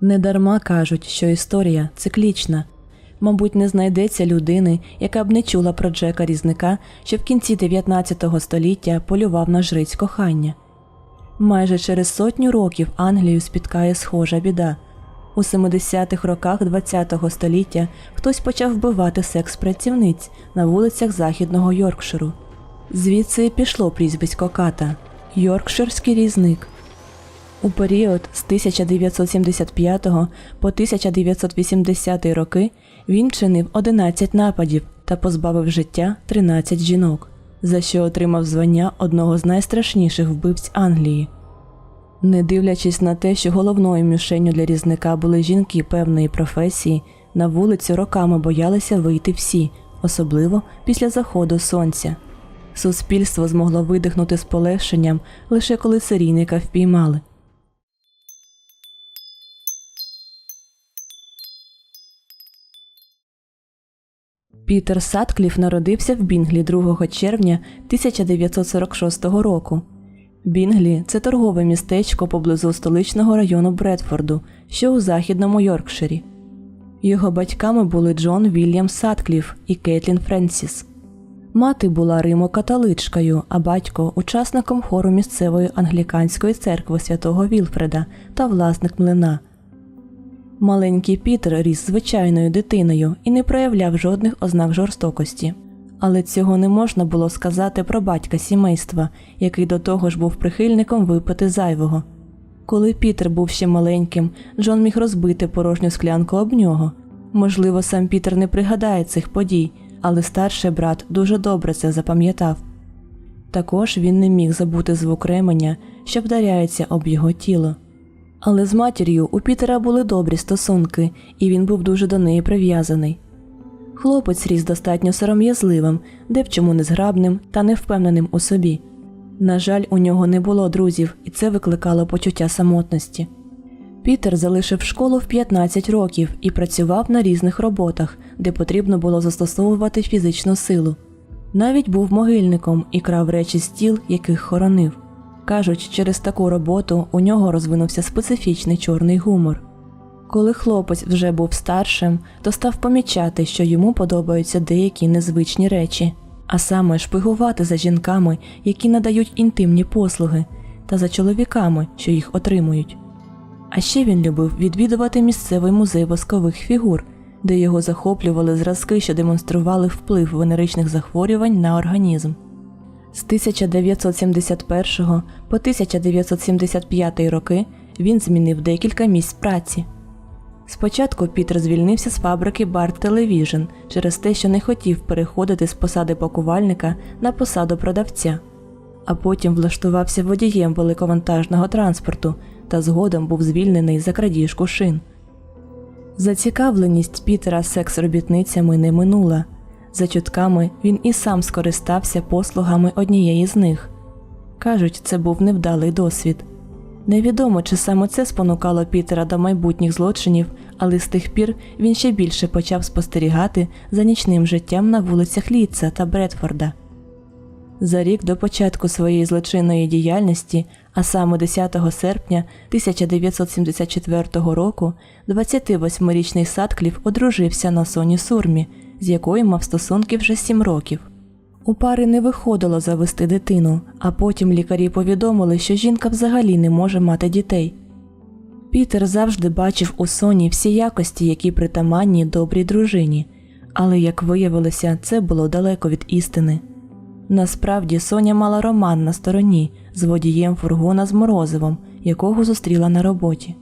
Недарма кажуть, що історія циклічна. Мабуть, не знайдеться людини, яка б не чула про Джека Різника, що в кінці 19 століття полював на жриць кохання. Майже через сотню років Англію спіткає схожа біда. У 70-х роках ХХ століття хтось почав вбивати секс-працівниць на вулицях західного Йоркширу. Звідси пішло прізвисько ката Йоркширський різник. У період з 1975 по 1980 роки він чинив 11 нападів та позбавив життя 13 жінок, за що отримав звання одного з найстрашніших вбивць Англії. Не дивлячись на те, що головною мішенню для різника були жінки певної професії, на вулицю роками боялися вийти всі, особливо після заходу сонця. Суспільство змогло видихнути з полегшенням лише коли серійника впіймали. Пітер Саткліф народився в Бінглі 2 червня 1946 року. Бінглі це торгове містечко поблизу столичного району Бредфорду, що у західному Йоркширі. Його батьками були Джон Вільям Саткліф і Кейтлін Френсіс. Мати була римо-католичкою, а батько учасником хору місцевої англіканської церкви святого Вілфреда та власник млина. Маленький Пітер ріс звичайною дитиною і не проявляв жодних ознак жорстокості. Але цього не можна було сказати про батька сімейства, який до того ж був прихильником випити зайвого. Коли Пітер був ще маленьким, Джон міг розбити порожню склянку об нього. Можливо, сам Пітер не пригадає цих подій, але старший брат дуже добре це запам'ятав. Також він не міг забути звук ременя, що вдаряється об його тіло. Але з матір'ю у Пітера були добрі стосунки, і він був дуже до неї прив'язаний. Хлопець ріс достатньо сором'язливим, де в чому незграбним та невпевненим у собі. На жаль, у нього не було друзів, і це викликало почуття самотності. Пітер залишив школу в 15 років і працював на різних роботах, де потрібно було застосовувати фізичну силу. Навіть був могильником і крав речі з тіл, яких хоронив. Кажуть, через таку роботу у нього розвинувся специфічний чорний гумор. Коли хлопець вже був старшим, то став помічати, що йому подобаються деякі незвичні речі, а саме шпигувати за жінками, які надають інтимні послуги, та за чоловіками, що їх отримують. А ще він любив відвідувати місцевий музей воскових фігур, де його захоплювали зразки, що демонстрували вплив венеричних захворювань на організм. З 1971 по 1975 роки він змінив декілька місць праці. Спочатку Пітер звільнився з фабрики Bart Television через те, що не хотів переходити з посади пакувальника на посаду продавця, а потім влаштувався водієм великовантажного транспорту та згодом був звільнений за крадіжку шин. Зацікавленість Пітера секс-робітницями не минула. За чутками він і сам скористався послугами однієї з них. Кажуть, це був невдалий досвід. Невідомо, чи саме це спонукало Пітера до майбутніх злочинів, але з тих пір він ще більше почав спостерігати за нічним життям на вулицях Ліца та Бредфорда. За рік до початку своєї злочинної діяльності, а саме 10 серпня 1974 року, 28-річний Садкліф одружився на Соні Сурмі, з якою мав стосунки вже 7 років. У пари не виходило завести дитину, а потім лікарі повідомили, що жінка взагалі не може мати дітей. Пітер завжди бачив у Соні всі якості, які притаманні добрій дружині, але, як виявилося, це було далеко від істини. Насправді Соня мала роман на стороні з водієм фургона з Морозивом, якого зустріла на роботі.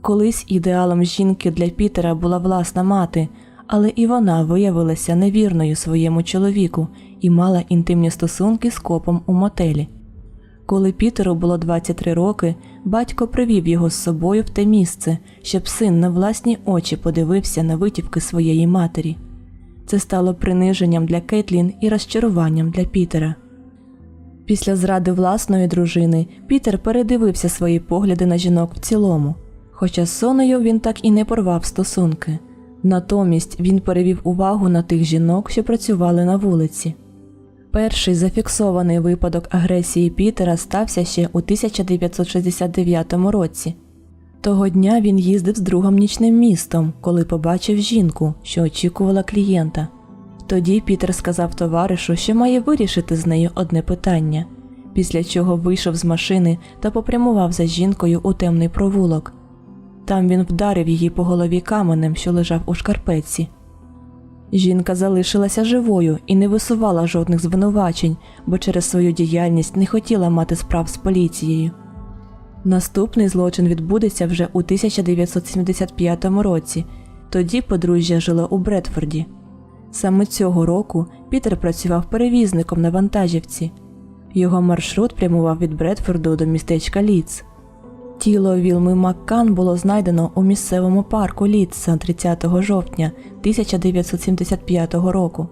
Колись ідеалом жінки для Пітера була власна мати, але і вона виявилася невірною своєму чоловіку і мала інтимні стосунки з копом у мотелі. Коли Пітеру було 23 роки, батько привів його з собою в те місце, щоб син на власні очі подивився на витівки своєї матері. Це стало приниженням для Кейтлін і розчаруванням для Пітера. Після зради власної дружини Пітер передивився свої погляди на жінок в цілому, хоча з Сонею він так і не порвав стосунки. Натомість він перевів увагу на тих жінок, що працювали на вулиці. Перший зафіксований випадок агресії Пітера стався ще у 1969 році. Того дня він їздив з другом нічним містом, коли побачив жінку, що очікувала клієнта. Тоді Пітер сказав товаришу, що має вирішити з нею одне питання, після чого вийшов з машини та попрямував за жінкою у темний провулок. Там він вдарив її по голові каменем, що лежав у шкарпетці. Жінка залишилася живою і не висувала жодних звинувачень, бо через свою діяльність не хотіла мати справ з поліцією. Наступний злочин відбудеться вже у 1975 році. Тоді подружжя жило у Бредфорді. Саме цього року Пітер працював перевізником на вантажівці. Його маршрут прямував від Бредфорду до містечка Ліц. Тіло Вілми Маккан було знайдено у місцевому парку Літса 30 жовтня 1975 року.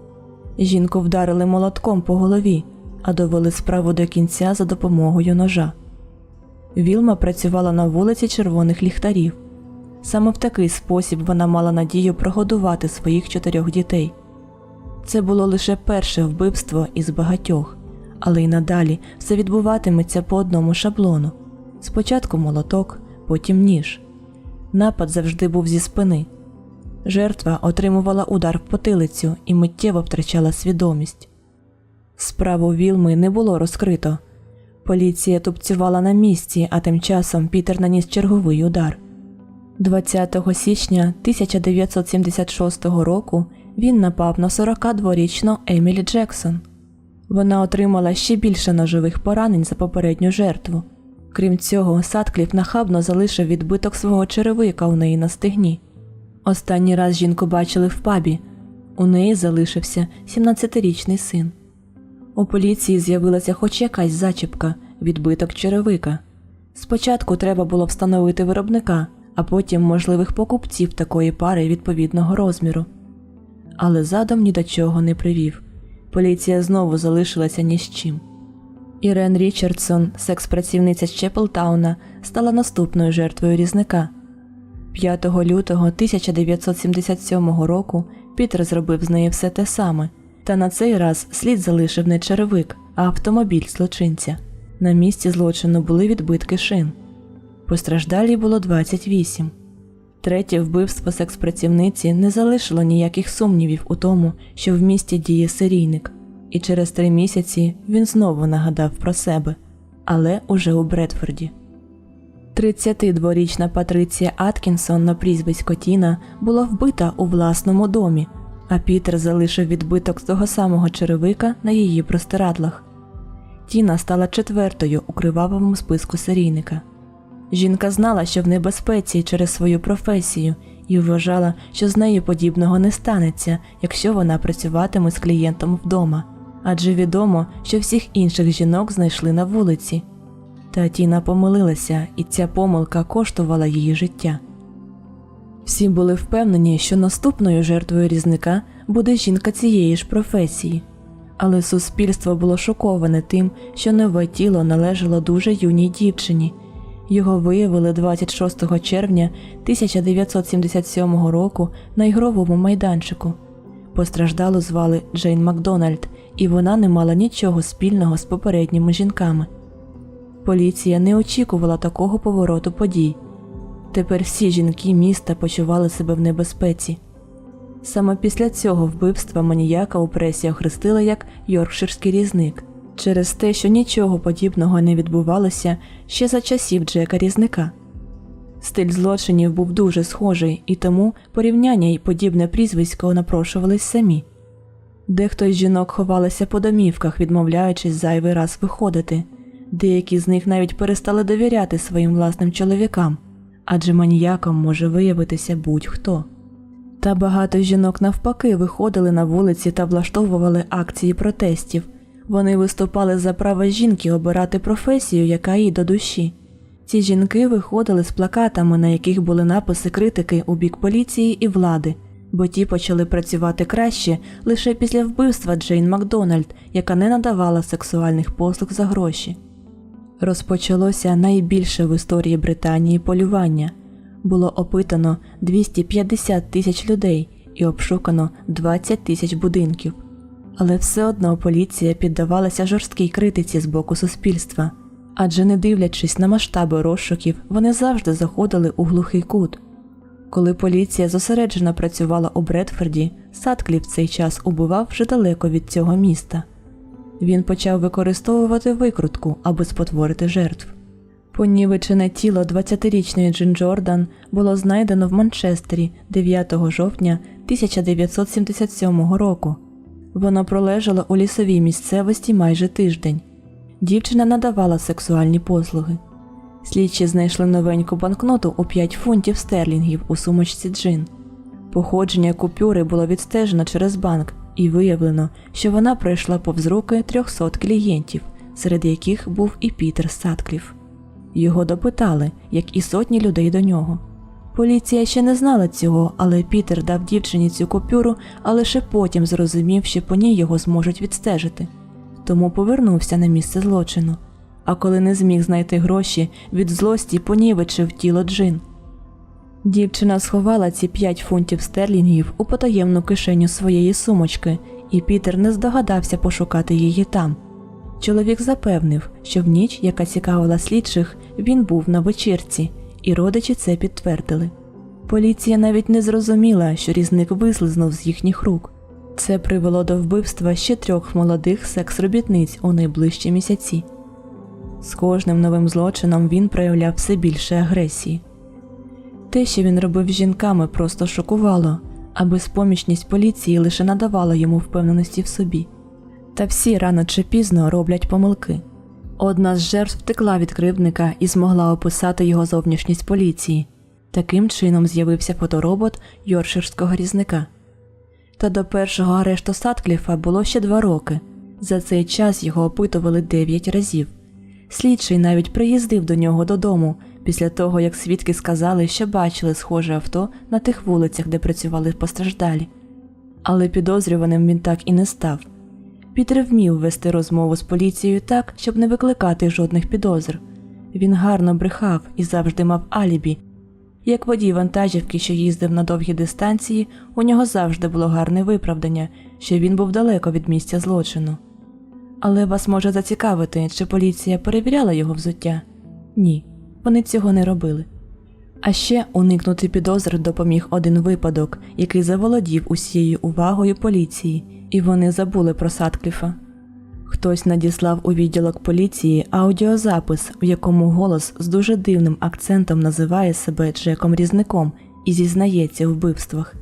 Жінку вдарили молотком по голові, а довели справу до кінця за допомогою ножа. Вілма працювала на вулиці червоних ліхтарів. Саме в такий спосіб вона мала надію прогодувати своїх чотирьох дітей. Це було лише перше вбивство із багатьох, але й надалі все відбуватиметься по одному шаблону. Спочатку молоток, потім ніж. Напад завжди був зі спини. Жертва отримувала удар в потилицю і миттєво втрачала свідомість. Справу Вілми не було розкрито. Поліція тупцювала на місці, а тим часом Пітер наніс черговий удар. 20 січня 1976 року він напав на 42-річну Емілі Джексон. Вона отримала ще більше ножових поранень за попередню жертву. Крім цього, Садкліф нахабно залишив відбиток свого черевика у неї на стегні. Останній раз жінку бачили в пабі. У неї залишився 17-річний син. У поліції з'явилася хоч якась зачіпка, відбиток черевика. Спочатку треба було встановити виробника, а потім можливих покупців такої пари відповідного розміру. Але задом ні до чого не привів. Поліція знову залишилася ні з чим. Ірен Річардсон, секс-працівниця Чеплтауна, стала наступною жертвою різника. 5 лютого 1977 року Пітер зробив з нею все те саме, та на цей раз слід залишив не черевик, а автомобіль злочинця. На місці злочину були відбитки шин. Постраждалій було 28. Третє вбивство секс-працівниці не залишило ніяких сумнівів у тому, що в місті діє серійник, і через три місяці він знову нагадав про себе, але уже у Бредфорді. 32-річна Патриція Аткінсон на прізвисько Тіна була вбита у власному домі, а Пітер залишив відбиток з того самого черевика на її простирадлах. Тіна стала четвертою у кривавому списку серійника. Жінка знала, що в небезпеці через свою професію, і вважала, що з нею подібного не станеться, якщо вона працюватиме з клієнтом вдома, адже відомо, що всіх інших жінок знайшли на вулиці. Та Тіна помилилася, і ця помилка коштувала її життя. Всі були впевнені, що наступною жертвою різника буде жінка цієї ж професії, але суспільство було шоковане тим, що нове тіло належало дуже юній дівчині. Його виявили 26 червня 1977 року на ігровому майданчику. Постраждалу звали Джейн Макдональд, і вона не мала нічого спільного з попередніми жінками. Поліція не очікувала такого повороту подій. Тепер всі жінки міста почували себе в небезпеці. Саме після цього вбивства маніяка у пресі охрестила як Йоркширський різник через те, що нічого подібного не відбувалося ще за часів Джека Різника. Стиль злочинів був дуже схожий, і тому порівняння й подібне прізвисько напрошувались самі. Дехто з жінок ховалися по домівках, відмовляючись зайвий раз виходити. Деякі з них навіть перестали довіряти своїм власним чоловікам, адже маніяком може виявитися будь-хто. Та багато жінок навпаки виходили на вулиці та влаштовували акції протестів. Вони виступали за право жінки обирати професію, яка їй до душі. Ці жінки виходили з плакатами, на яких були написи критики у бік поліції і влади, бо ті почали працювати краще лише після вбивства Джейн Макдональд, яка не надавала сексуальних послуг за гроші. Розпочалося найбільше в історії Британії полювання. Було опитано 250 тисяч людей і обшукано 20 тисяч будинків. Але все одно поліція піддавалася жорсткій критиці з боку суспільства, Адже не дивлячись на масштаби розшуків, вони завжди заходили у глухий кут. Коли поліція зосереджено працювала у Бредфорді, Садкліф в цей час убивав вже далеко від цього міста. Він почав використовувати викрутку, аби спотворити жертв. Понівечене тіло 20-річної Джин Джордан було знайдено в Манчестері 9 жовтня 1977 року. Воно пролежало у лісовій місцевості майже тиждень. Дівчина надавала сексуальні послуги. Слідчі знайшли новеньку банкноту у 5 фунтів стерлінгів у сумочці Джин. Походження купюри було відстежено через банк і виявлено, що вона пройшла повз руки 300 клієнтів, серед яких був і Пітер Садкліф. Його допитали, як і сотні людей до нього. Поліція ще не знала цього, але Пітер дав дівчині цю купюру, а лише потім зрозумів, що по ній його зможуть відстежити. Тому повернувся на місце злочину. А коли не зміг знайти гроші, від злості понівечив тіло Джин. Дівчина сховала ці 5 фунтів стерлінгів у потаємну кишеню своєї сумочки, і Пітер не здогадався пошукати її там. Чоловік запевнив, що в ніч, яка цікавила слідчих, він був на вечірці, і родичі це підтвердили. Поліція навіть не зрозуміла, що різник вислизнув з їхніх рук. Це привело до вбивства ще трьох молодих секс-робітниць у найближчі місяці. З кожним новим злочином він проявляв все більше агресії. Те, що він робив з жінками, просто шокувало, а безпомічність поліції лише надавала йому впевненості в собі. Та всі рано чи пізно роблять помилки. Одна з жертв втекла від кривдника і змогла описати його зовнішність поліції. Таким чином з'явився фоторобот йорширського різника. Та до першого арешту Садкліфа було ще два роки. За цей час його опитували дев'ять разів. Слідчий навіть приїздив до нього додому після того, як свідки сказали, що бачили схоже авто на тих вулицях, де працювали постраждалі. Але підозрюваним він так і не став. Пітер вмів вести розмову з поліцією так, щоб не викликати жодних підозр. Він гарно брехав і завжди мав алібі. Як водій вантажівки, що їздив на довгі дистанції, у нього завжди було гарне виправдання, що він був далеко від місця злочину. Але вас може зацікавити, чи поліція перевіряла його взуття? Ні, вони цього не робили. А ще уникнути підозр допоміг один випадок, який заволодів усією увагою поліції, і вони забули про Садкліфа. Хтось надіслав у відділок поліції аудіозапис, в якому голос з дуже дивним акцентом називає себе Джеком Різником і зізнається у вбивствах.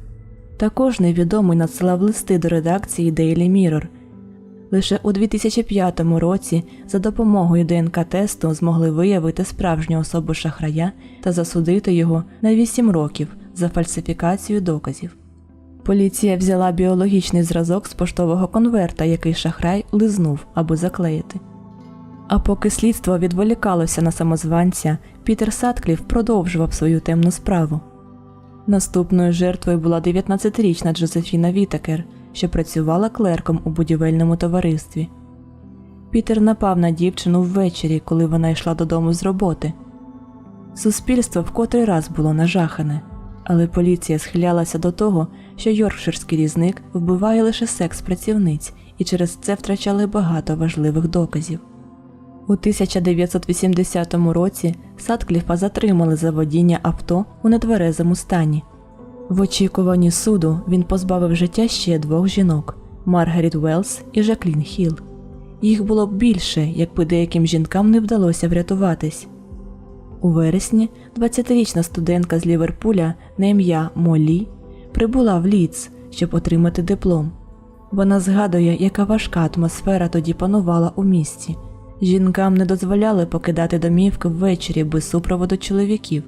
Також невідомий надсилав листи до редакції Daily Mirror. Лише у 2005 році за допомогою ДНК-тесту змогли виявити справжню особу шахрая та засудити його на 8 років за фальсифікацію доказів. Поліція взяла біологічний зразок з поштового конверта, який шахрай лизнув, аби заклеїти. А поки слідство відволікалося на самозванця, Пітер Садкліф продовжував свою темну справу. Наступною жертвою була 19-річна Джозефіна Вітакер, що працювала клерком у будівельному товаристві. Пітер напав на дівчину ввечері, коли вона йшла додому з роботи. Суспільство в котрий раз було нажахане, але поліція схилялася до того, що йоркширський різник вбиває лише секс-працівниць і через це втрачали багато важливих доказів. У 1980 році Садкліфа затримали за водіння авто у нетверезому стані. В очікуванні суду він позбавив життя ще двох жінок Маргарет Велс і Жаклін Хіл. Їх було б більше, якби деяким жінкам не вдалося врятуватись. У вересні 20-річна студентка з Ліверпуля на ім'я Молі прибула в Ліц, щоб отримати диплом. Вона згадує, яка важка атмосфера тоді панувала у місті. Жінкам не дозволяли покидати домівки ввечері без супроводу чоловіків.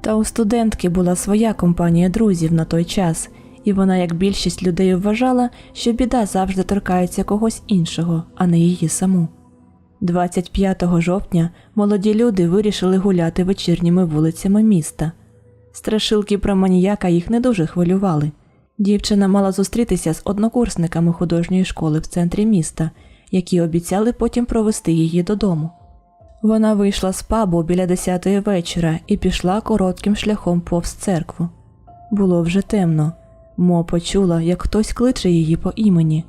Та у студентки була своя компанія друзів на той час, і вона, як більшість людей, вважала, що біда завжди торкається когось іншого, а не її саму. 25 жовтня молоді люди вирішили гуляти вечірніми вулицями міста. Страшилки про маніяка їх не дуже хвилювали. Дівчина мала зустрітися з однокурсниками художньої школи в центрі міста, які обіцяли потім провести її додому. Вона вийшла з пабу біля десятої вечора і пішла коротким шляхом повз церкву. Було вже темно. Мо почула, як хтось кличе її по імені.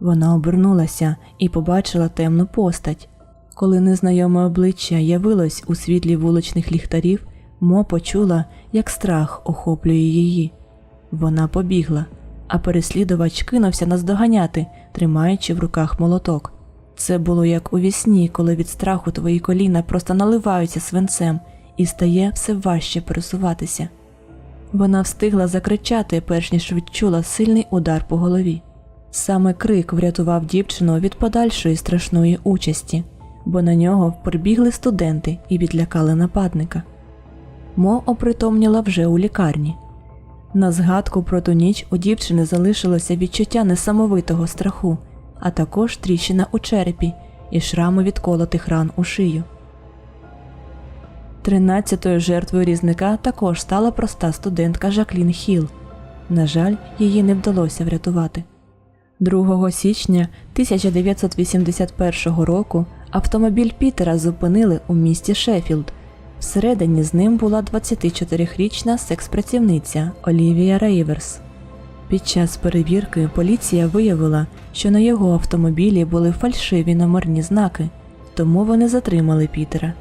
Вона обернулася і побачила темну постать. Коли незнайоме обличчя явилось у світлі вуличних ліхтарів, Мо почула, як страх охоплює її. Вона побігла, а переслідувач кинувся наздоганяти, тримаючи в руках молоток. Це було як у вісні, коли від страху твої коліна просто наливаються свинцем і стає все важче пересуватися. Вона встигла закричати, перш ніж відчула сильний удар по голові. Саме крик врятував дівчину від подальшої страшної участі, бо на нього прибігли студенти і відлякали нападника. Мо опритомніла вже у лікарні. На згадку про ту ніч у дівчини залишилося відчуття несамовитого страху, а також тріщина у черепі і шрами від колотих ран у шию. Тринадцятою жертвою різника також стала проста студентка Жаклін Хіл. На жаль, її не вдалося врятувати. 2 січня 1981 року автомобіль Пітера зупинили у місті Шеффілд. Всередині з ним була 24-річна секс-працівниця Олівія Рейверс. Під час перевірки поліція виявила, що на його автомобілі були фальшиві номерні знаки, тому вони затримали Пітера.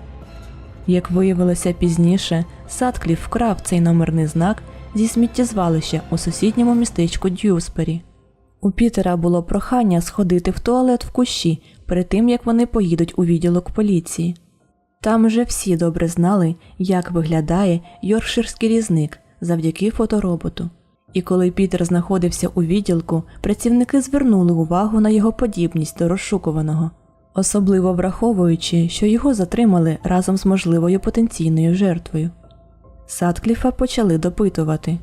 Як виявилося пізніше, Садкліф вкрав цей номерний знак зі сміттєзвалища у сусідньому містечку Дьюспері. У Пітера було прохання сходити в туалет в кущі перед тим, як вони поїдуть у відділок поліції. Там вже всі добре знали, як виглядає йоркширський різник завдяки фотороботу. І коли Пітер знаходився у відділку, працівники звернули увагу на його подібність до розшукуваного, особливо враховуючи, що його затримали разом з можливою потенційною жертвою. Садкліфа почали допитувати.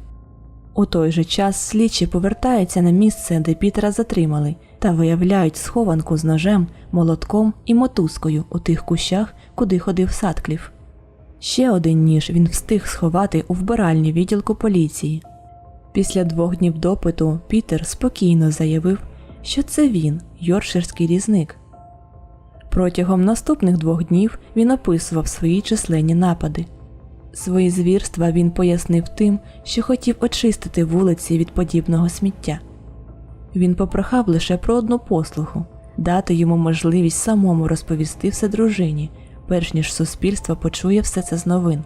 У той же час слідчі повертаються на місце, де Пітера затримали, та виявляють схованку з ножем, молотком і мотузкою у тих кущах, куди ходив Садкліф. Ще один ніж він встиг сховати у вбиральні відділку поліції. Після двох днів допиту Пітер спокійно заявив, що це він, йорширський різник. Протягом наступних двох днів він описував свої численні напади. Свої звірства він пояснив тим, що хотів очистити вулиці від подібного сміття. Він попрохав лише про одну послугу дати йому можливість самому розповісти все дружині, перш ніж суспільство почує все це з новин.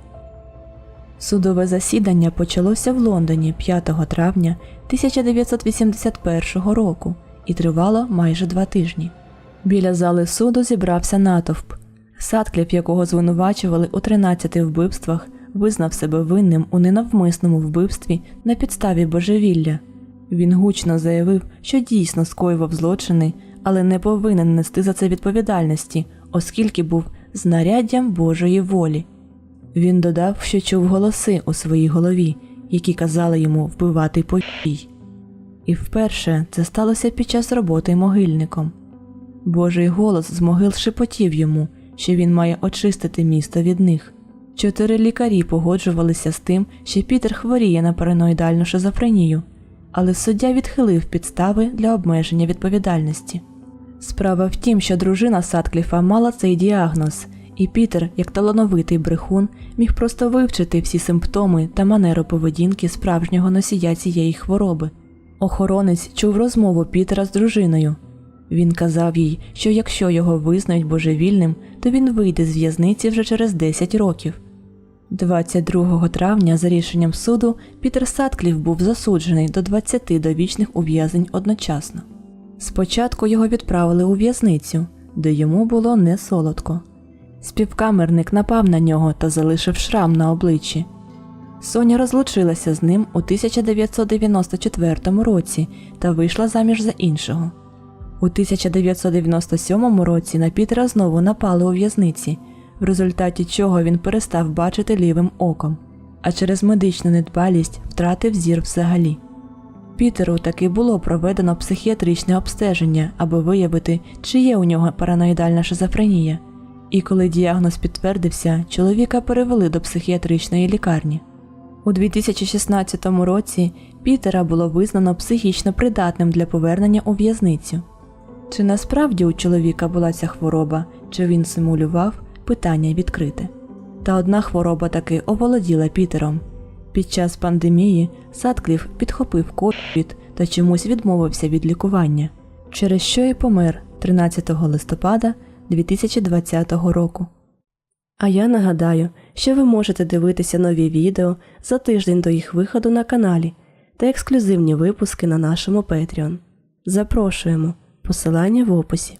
Судове засідання почалося в Лондоні 5 травня 1981 року і тривало майже два тижні. Біля зали суду зібрався натовп. Садкліп, якого звинувачували у 13 вбивствах, визнав себе винним у ненавмисному вбивстві на підставі божевілля. Він гучно заявив, що дійсно скоював злочини, але не повинен нести за це відповідальності, оскільки був знаряддям Божої волі. Він додав, що чув голоси у своїй голові, які казали йому вбивати попій. І вперше це сталося під час роботи могильником. Божий голос з могил шепотів йому, що він має очистити місто від них. Чотири лікарі погоджувалися з тим, що Пітер хворіє на параноїдальну шизофренію, але суддя відхилив підстави для обмеження відповідальності. Справа в тім, що дружина Садкліфа мала цей діагноз, і Пітер, як талановитий брехун, міг просто вивчити всі симптоми та манеру поведінки справжнього носія цієї хвороби. Охоронець чув розмову Пітера з дружиною. Він казав їй, що якщо його визнають божевільним, то він вийде з в'язниці вже через 10 років. 22 травня, за рішенням суду, Пітер Садкліф був засуджений до 20 довічних ув'язнень одночасно. Спочатку його відправили у в'язницю, де йому було не солодко. Співкамерник напав на нього та залишив шрам на обличчі. Соня розлучилася з ним у 1994 році та вийшла заміж за іншого. У 1997 році на Пітера знову напали у в'язниці, в результаті чого він перестав бачити лівим оком, а через медичну недбалість втратив зір взагалі. Пітеру таки було проведено психіатричне обстеження, аби виявити, чи є у нього параноїдальна шизофренія. І коли діагноз підтвердився, чоловіка перевели до психіатричної лікарні. У 2016 році Пітера було визнано психічно придатним для повернення у в'язницю. Чи насправді у чоловіка була ця хвороба, чи він симулював, питання відкрите. Та одна хвороба таки оволоділа Пітером. Під час пандемії Садкліф підхопив ковід та чомусь відмовився від лікування, через що і помер 13 листопада 2020 року. А я нагадаю, що ви можете дивитися нові відео за тиждень до їх виходу на каналі та ексклюзивні випуски на нашому Patreon. Запрошуємо. Посилання в описі.